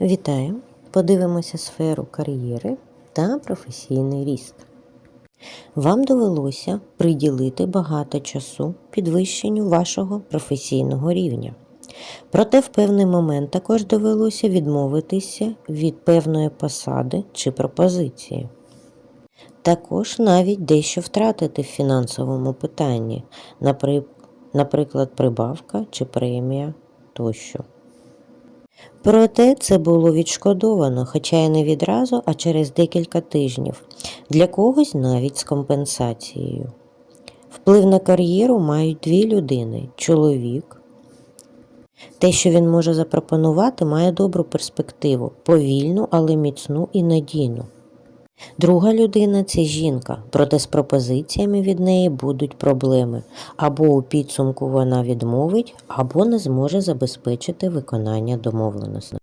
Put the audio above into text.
Вітаю! Подивимося сферу кар'єри та професійний ріст. Вам довелося приділити багато часу підвищенню вашого професійного рівня. Проте в певний момент також довелося відмовитися від певної посади чи пропозиції. Також навіть дещо втратити в фінансовому питанні, наприклад, прибавка чи премія тощо. Проте це було відшкодовано, хоча й не відразу, а через декілька тижнів, для когось навіть з компенсацією. Вплив на кар'єру мають дві людини чоловік. Те, що він може запропонувати, має добру перспективу, повільну, але міцну і надійну. Друга людина це жінка, проте з пропозиціями від неї будуть проблеми, або у підсумку вона відмовить, або не зможе забезпечити виконання домовленостей.